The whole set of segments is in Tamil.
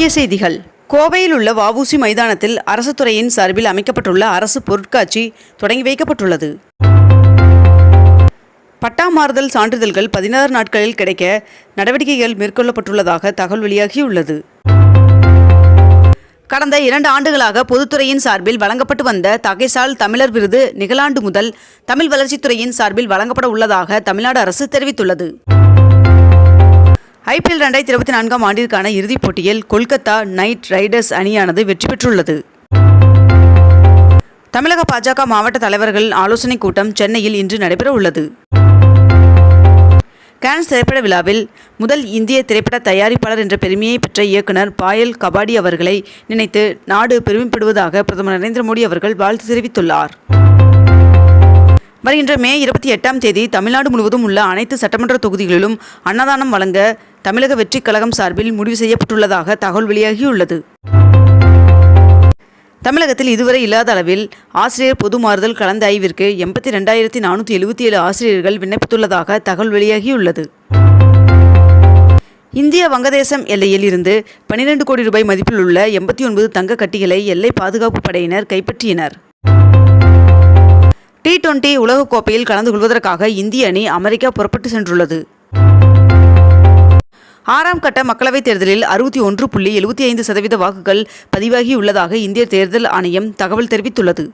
முக்கிய செய்திகள். கோவையில் உள்ள வஉசி மைதானத்தில் அரசு துறையின் சார்பில் அமைக்கப்பட்டுள்ள அரசு பொருட்காட்சி தொடங்கி வைக்கப்பட்டுள்ளது. பட்டா மாறுதல் சான்றிதழ்கள் பதினாறு நாட்களில் கிடைக்க நடவடிக்கைகள் மேற்கொள்ளப்பட்டுள்ளதாக தகவல் வெளியாகியுள்ளது. கடந்த இரண்டு ஆண்டுகளாக பொதுத்துறையின் சார்பில் வழங்கப்பட்டு வந்த தகைசால் தமிழர் விருது நிகழாண்டு முதல் தமிழ் வளர்ச்சித்துறையின் சார்பில் வழங்கப்பட உள்ளதாக தமிழ்நாடு அரசு தெரிவித்துள்ளது. ஐபிஎல் ரெண்டாயிரத்தி இருபத்தி நான்காம் ஆண்டிற்கான இறுதிப் போட்டியில் கொல்கத்தா நைட் ரைடர்ஸ் அணியானது வெற்றி பெற்றுள்ளது. தமிழக பாஜக மாவட்ட தலைவர்கள் ஆலோசனைக் கூட்டம் சென்னையில் இன்று நடைபெற உள்ளது. திரைப்பட விழாவில் முதல் இந்திய திரைப்பட தயாரிப்பாளர் என்ற பெருமையை பெற்ற இயக்குனர் பாயல் கபாடி அவர்களை நினைத்து நாடு பெருமைப்படுவதாக பிரதமர் நரேந்திர மோடி அவர்கள் வாழ்த்து தெரிவித்துள்ளார். வருகின்ற மே இருபத்தி எட்டாம் தேதி தமிழ்நாடு முழுவதும் உள்ள அனைத்து சட்டமன்ற தொகுதிகளிலும் அன்னதானம் வழங்க தமிழக வெற்றிக் கழகம் சார்பில் முடிவு செய்யப்பட்டுள்ளதாக தகவல் வெளியாகியுள்ளது. தமிழகத்தில் இதுவரை இல்லாத அளவில் ஆசிரியர் பொது மாறுதல் கலந்த ஆய்விற்கு எண்பத்தி ரெண்டாயிரத்தி நானூற்றி எழுபத்தி ஏழு ஆசிரியர்கள் விண்ணப்பித்துள்ளதாக தகவல் வெளியாகியுள்ளது. இந்திய வங்கதேசம் எல்லையில் இருந்து பனிரெண்டு கோடி ரூபாய் மதிப்பில் உள்ள எண்பத்தி ஒன்பது தங்க கட்டிகளை எல்லை பாதுகாப்பு படையினர் கைப்பற்றினர். டி டுவெண்டி உலகக்கோப்பையில் கலந்து கொள்வதற்காக இந்திய அணி அமெரிக்கா புறப்பட்டு சென்றுள்ளது. ஆறாம் கட்ட மக்களவைத் தேர்தலில் அறுபத்தி ஒன்று புள்ளி எழுபத்தி ஐந்து சதவீத வாக்குகள் பதிவாகியுள்ளதாக இந்திய தேர்தல் ஆணையம் தகவல் தெரிவித்துள்ளது.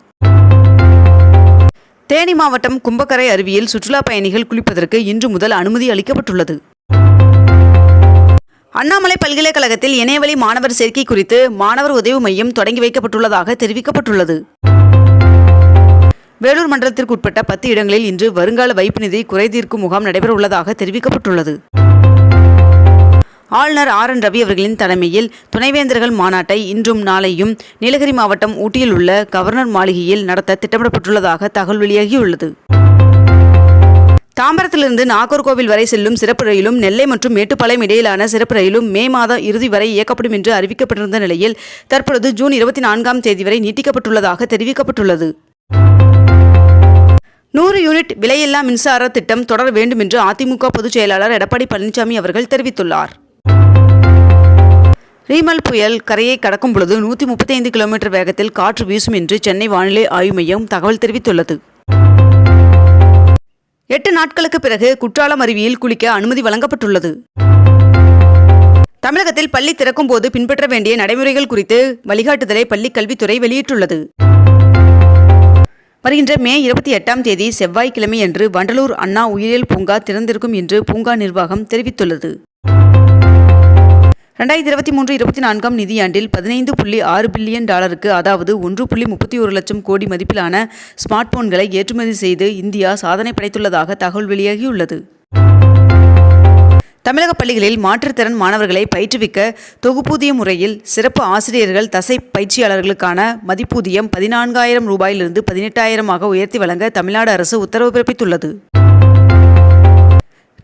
தேனி மாவட்டம் கும்பக்கரை அருவியில் சுற்றுலா பயணிகள் குளிப்பதற்கு இன்று முதல் அனுமதி அளிக்கப்பட்டுள்ளது. அண்ணாமலை பல்கலைக்கழகத்தில் இணையவழி மாணவர் சேர்க்கை குறித்து மாணவர் உதவி மையம் தொடங்கி வைக்கப்பட்டுள்ளதாக தெரிவிக்கப்பட்டுள்ளது. வேலூர் மண்டலத்திற்கு உட்பட்ட பத்து இடங்களில் இன்று வருங்கால வைப்பு நிதி குறைதீர்க்கும் முகாம் நடைபெறவுள்ளதாக தெரிவிக்கப்பட்டுள்ளது. ஆளுநர் ஆர் என் ரவி அவர்களின் தலைமையில் துணைவேந்தர்கள் மாநாட்டை இன்றும் நாளையும் நீலகிரி மாவட்டம் ஊட்டியில் உள்ள கவர்னர் மாளிகையில் நடத்த திட்டமிடப்பட்டுள்ளதாக தகவல் வெளியாகியுள்ளது. தாம்பரத்திலிருந்து நாகர்கோவில் வரை செல்லும் சிறப்பு ரயிலும் நெல்லை மற்றும் மேட்டுப்பாளையம் இடையிலான சிறப்பு ரயிலும் மே மாத இறுதி வரை இயக்கப்படும் என்று அறிவிக்கப்பட்டிருந்த நிலையில் தற்பொழுது ஜூன் இருபத்தி நான்காம் தேதி வரை நீட்டிக்கப்பட்டுள்ளதாக தெரிவிக்கப்பட்டுள்ளது. நூறு யூனிட் விலையில்லா மின்சார திட்டம் தொடர வேண்டும் என்று அதிமுக பொதுச் செயலாளர் எடப்பாடி பழனிசாமி அவர்கள் தெரிவித்துள்ளார். ரீமல் புயல் கரையை கடக்கும் பொழுது நூற்றி முப்பத்தி ஐந்து கிலோமீட்டர் வேகத்தில் காற்று வீசும் என்று சென்னை வானிலை ஆய்வு மையம் தகவல் தெரிவித்துள்ளது. எட்டு நாட்களுக்கு பிறகு குற்றாலம் அருவியில் குளிக்க அனுமதி வழங்கப்பட்டுள்ளது. தமிழகத்தில் பள்ளி திறக்கும் போது பின்பற்ற வேண்டிய நடைமுறைகள் குறித்து வழிகாட்டுதலை பள்ளிக் கல்வித்துறை வெளியிட்டுள்ளது. வருகின்ற மே இருபத்தி எட்டாம் தேதி செவ்வாய்க்கிழமையன்று வண்டலூர் அண்ணா உயிரியல் பூங்கா திறந்திருக்கும் என்று பூங்கா நிர்வாகம் தெரிவித்துள்ளது. ரெண்டாயிரத்தி இருபத்தி மூன்று இருபத்தி நான்காம் நிதியாண்டில் பதினைந்து புள்ளி ஆறு பில்லியன் டாலருக்கு அதாவது ஒன்று புள்ளி முப்பத்தி ஒரு லட்சம் கோடி மதிப்பிலான ஸ்மார்ட் போன்களை ஏற்றுமதி செய்து இந்தியா சாதனை படைத்துள்ளதாக தகவல் வெளியாகியுள்ளது. தமிழக பள்ளிகளில் மாற்றுத்திறன் மாணவர்களை பயிற்றுவிக்க தொகுப்பூதிய முறையில் சிறப்பு ஆசிரியர்கள் தசை பயிற்சியாளர்களுக்கான மதிப்பூதியம் பதினான்காயிரம் ரூபாயிலிருந்து பதினெட்டாயிரமாக உயர்த்தி வழங்க தமிழ்நாடு அரசு உத்தரவு பிறப்பித்துள்ளது.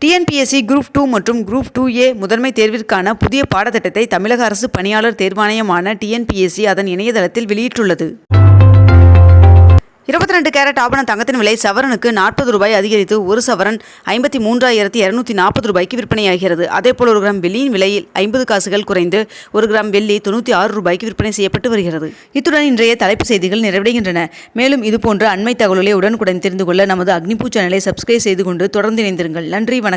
டிஎன்பிஎஸ்சி குரூப் டூ மற்றும் குரூப் டூ ஏ முதன்மை தேர்விற்கான புதிய பாடத்திட்டத்தை தமிழக அரசு பணியாளர் தேர்வாணையமான டிஎன்பிஎஸ்சி அதன் இணையதளத்தில் வெளியிட்டுள்ளது. இருபத்தி ரெண்டு கேரட் ஆபண தங்கத்தின் விலை சவரனுக்கு நாற்பது ரூபாய் அதிகரித்து ஒரு சவரன் ஐம்பத்தி மூன்றாயிரத்தி இரநூத்தி நாற்பது ரூபாய்க்கு விற்பனையாகிறது. அதேபோல் ஒரு கிராம் வெள்ளியின் விலையில் ஐம்பது காசுகள் குறைந்து ஒரு கிராம் வெள்ளி தொண்ணூற்றி ஆறு ரூபாய்க்கு விற்பனை செய்யப்பட்டு வருகிறது. இத்துடன் இன்றைய தலைப்பு செய்திகள் நிறைவடைகின்றன. மேலும் இதுபோன்ற அண்மை தகவல்களை உடனுக்குடன் தெரிந்து கொள்ள நமது அக்னிபூ சேனலை சப்ஸ்கிரைப் செய்து கொண்டு தொடர்ந்து இணைந்திருங்கள். நன்றி வணக்கம்.